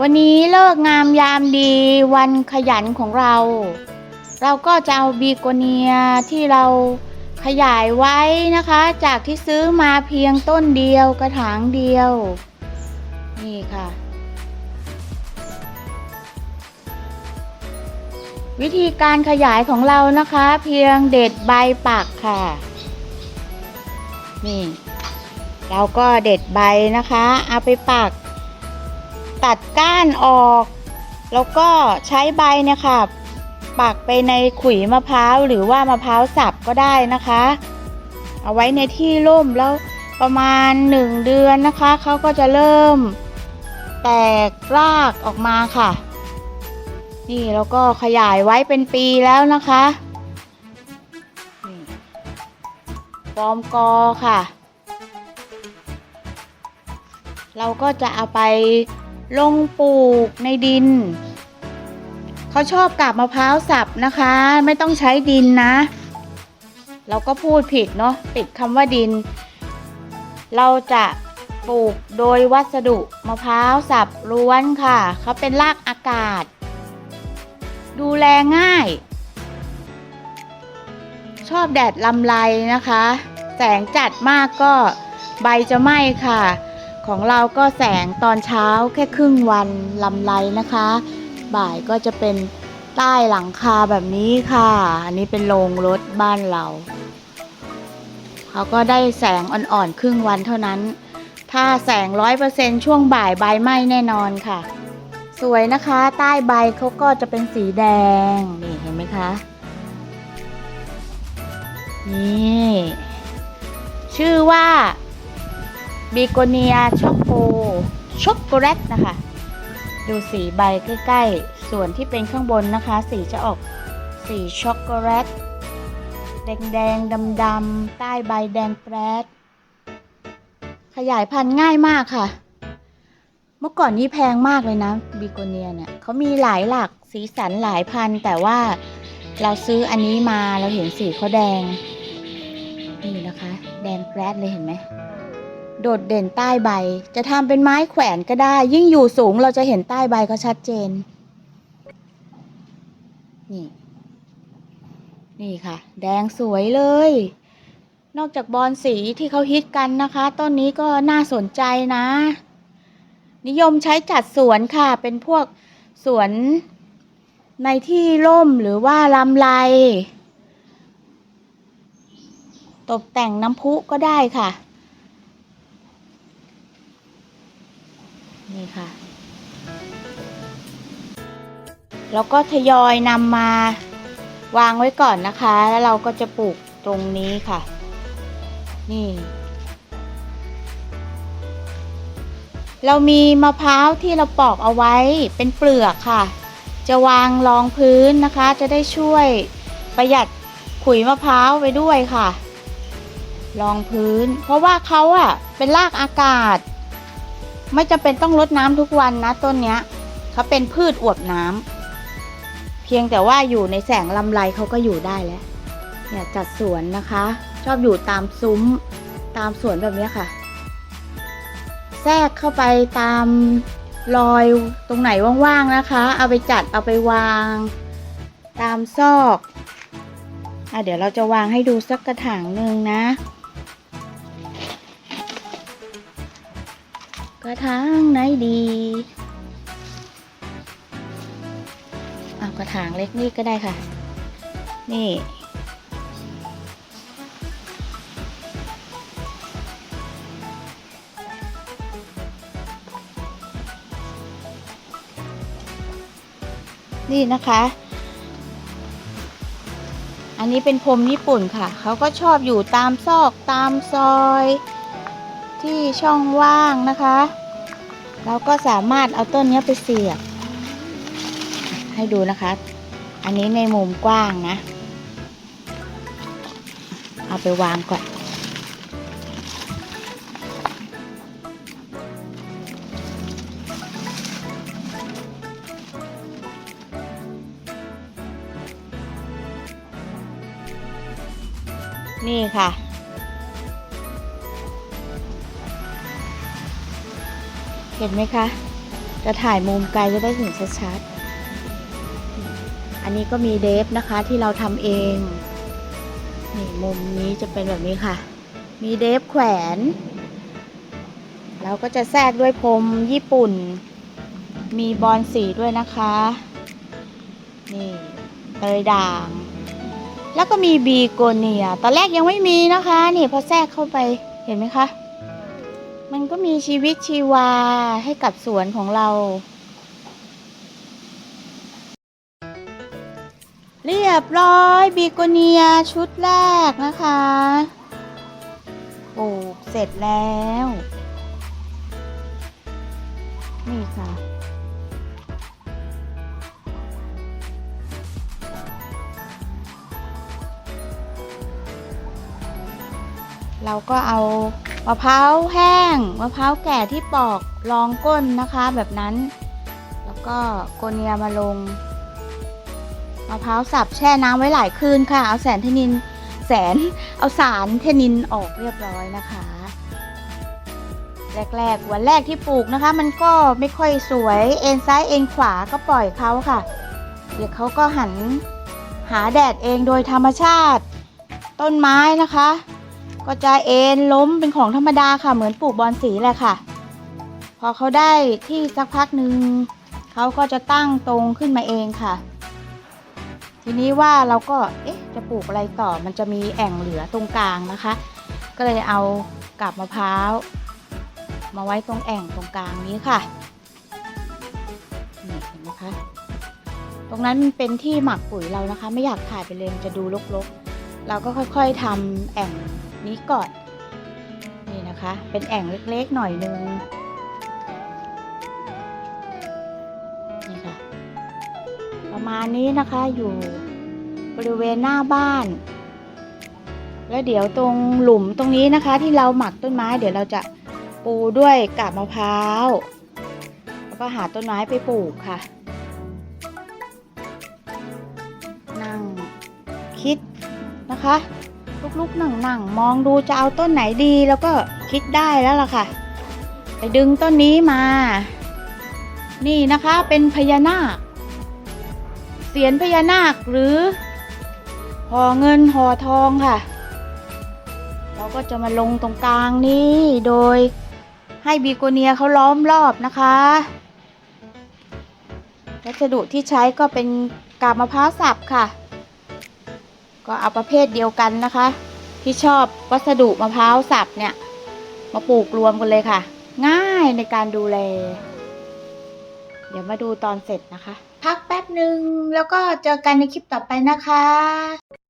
วันนี้เลิกงามยามดีวันขยันของเรา เราก็จะเอาบีโกเนียที่เราขยายไว้นะคะ จากที่ซื้อมาเพียงต้นเดียวกระถางเดียว นี่ค่ะ วิธีการขยายของเรานะคะ เพียงเด็ดใบปักค่ะ นี่ เราก็เด็ดใบนะคะ เอาไปปัก ตัดก้านออก แล้วก็ใช้ใบเนี่ยค่ะ ปักไปในขุยมะพร้าวหรือว่ามะพร้าวสับก็ได้นะคะ เอาไว้ในที่ร่มแล้วประมาณหนึ่งเดือนนะคะเขาก็จะเริ่ม แตกรากออกมาค่ะ นี่แล้วก็ขยายไว้เป็นปีแล้วนะคะฟอร์มกอค่ะ เราก็จะเอาไป ลงปลูกในดิน เขาชอบกาบมะพร้าวสับนะคะ ไม่ต้องใช้ดินนะ เราก็พูดผิดเนาะติดคำว่าดิน เราจะปลูกโดยวัสดุมะพร้าวสับล้วนค่ะ เขาเป็นรากอากาศ ดูแลง่าย ชอบแดดลำไรนะคะ แสงจัดมากก็ใบจะไหม้ค่ะ ของเราก็แสงตอนเช้าแค่ครึ่งวันลำไรนะคะ บ่ายก็จะเป็นใต้หลังคาแบบนี้ค่ะ อันนี้เป็นโรงรถบ้านเรา เขาก็ได้แสงอ่อนๆครึ่งวันเท่านั้น ถ้าแสงร้อยเปอร์เซ็นช่วงบ่ายใบไหม้แน่นอนค่ะ สวยนะคะ ใต้ใบเขาก็จะเป็นสีแดง นี่เห็นไหมคะ นี่ ชื่อว่า บีโกเนียช็อกโกช็อกโกแลตนะคะ ดูสีใบใกล้ๆ ส่วนที่เป็นข้างบนนะคะ สีจะออกสีช็อกโกแลตแดงๆดำๆใต้ใบแดงแปรดขยายพันธุ์ง่ายมากค่ะ เมื่อก่อนนี้แพงมากเลยนะบีโกเนียเนี่ยเขามีหลายหลักสีสันหลายพันธุ์แต่ว่าเราซื้ออันนี้มาเราเห็นสีเขาแดง นี่นะคะ แดงแปรดเลยเห็นไหม โดดเด่นใต้ใบ จะทำเป็นไม้แขวนก็ได้ ยิ่งอยู่สูงเราจะเห็นใต้ใบเขาชัดเจน นี่ นี่ค่ะ แดงสวยเลย นอกจากบอลสีที่เขาฮิตกันนะคะ ต้นนี้ก็น่าสนใจนะ นิยมใช้จัดสวนค่ะ เป็นพวกสวนในที่ร่มหรือว่าลำไร ตกแต่งน้ำพุก็ได้ค่ะ นี่ค่ะ แล้วก็ทยอยนำมาวางไว้ก่อนนะคะ แล้วเราก็จะปลูกตรงนี้ค่ะ นี่ เรามีมะพร้าวที่เราปอกเอาไว้เป็นเปลือกค่ะ จะวางรองพื้นนะคะ จะได้ช่วยประหยัดขุยมะพร้าวไปด้วยค่ะ รองพื้น เพราะว่าเขาอะเป็นรากอากาศ ไม่จำเป็นต้องรดน้ำทุกวันนะต้นเนี้ยเขาเป็นพืชอวบน้ำเพียงแต่ว่าอยู่ในแสงลำไรเขาก็อยู่ได้แล้วเนี่ยจัดสวนนะคะ ชอบอยู่ตามซุ้มตามสวนแบบนี้ค่ะ แทรกเข้าไปตามรอยตรงไหนว่างๆนะคะ เอาไปจัดเอาไปวาง ตามซอกอะเดี๋ยวเราจะวางให้ดูสักกระถางหนึ่งนะ กระถางไหนดีเอากระถางเล็กนี่ก็ได้ค่ะ นี่ นี่นะคะ อันนี้เป็นพรมญี่ปุ่นค่ะ เขาก็ชอบอยู่ตามซอกตามซอยที่ช่องว่างนะคะ เราก็สามารถเอาต้นนี้ไปเสียบ ให้ดูนะคะ อันนี้ในมุมกว้างนะ เอาไปวางก่อนนี่ค่ะ เห็นไหมคะ จะถ่ายมุมไกลจะได้เห็นชัดๆ อันนี้ก็มีเดฟนะคะที่เราทำเอง นี่มุมนี้จะเป็นแบบนี้ค่ะ มีเดฟแขวนแล้วก็จะแทรกด้วยพรมญี่ปุ่น มีบอลสีด้วยนะคะ นี่เตยด่าง แล้วก็มีบีโกเนีย ตอนแรกยังไม่มีนะคะ นี่พอแทรกเข้าไปเห็นไหมคะ ก็มีชีวิตชีวาให้กับสวนของเรา เรียบร้อยบีโกเนียชุดแรกนะคะปลูกเสร็จแล้ว นี่ค่ะ เราก็เอามะพร้าวแห้งมะพร้าวแก่ที่ปอกรองก้นนะคะแบบนั้น แล้วก็โกเนียมาลงมะพร้าวสับแช่น้ำไว้หลายคืนค่ะ เอาแสนเทนินแสนเอาสารเทนินออกเรียบร้อยนะคะ แรกๆวันแรกที่ปลูกนะคะ มันก็ไม่ค่อยสวยเอ็นซ้ายเอ็นขวาก็ปล่อยเขาค่ะ เดี๋ยวเขาก็หันหาแดดเองโดยธรรมชาติ ต้นไม้นะคะ ก็จะเอ็นล้มเป็นของธรรมดาค่ะ เหมือนปลูกบอนสีแหละค่ะ พอเขาได้ที่สักพักหนึ่งเขาก็จะตั้งตรงขึ้นมาเองค่ะ ทีนี้ว่าเราก็เอ๊ะจะปลูกอะไรต่อมันจะมีแอ่งเหลือตรงกลางนะคะ ก็เลยเอากาบมะพร้าว มาไว้ตรงแอ่งตรงกลางนี้ค่ะนี่เห็นไหมคะตรงนั้นมันเป็นที่หมักปุ๋ยเรานะคะ ไม่อยากถ่ายไปเลยมันจะดูรกๆ เราก็ค่อยๆทำแอ่ง นี้ก่อน นี่นะคะ เป็นแอ่งเล็กๆหน่อยนึงนี่ค่ะ ประมาณนี้นะคะอยู่บริเวณหน้าบ้าน แล้วเดี๋ยวตรงหลุมตรงนี้นะคะ ที่เราหมักต้นไม้ เดี๋ยวเราจะปูด้วยกาบมะพร้าว แล้วก็หาต้นไม้ไปปลูกค่ะ นั่งคิดนะคะ ลุกๆนั่งๆมองดูจะเอาต้นไหนดีแล้วก็คิดได้แล้วล่ะค่ะ ไปดึงต้นนี้มา นี่นะคะเป็นพญานาคเสียนพญานาคหรือห่อเงินห่อทองค่ะ เราก็จะมาลงตรงกลางนี้โดยให้บีโกเนียเขาล้อมรอบนะคะวัสดุที่ใช้ก็เป็นกาบมะพร้าวสับค่ะ ก็เอาประเภทเดียวกันนะคะ ที่ชอบวัสดุมะพร้าวสับเนี่ยมาปลูกรวมกันเลยค่ะ ง่ายในการดูแล เดี๋ยวมาดูตอนเสร็จนะคะ พักแป๊บหนึ่งแล้วก็เจอกันในคลิปต่อไปนะคะ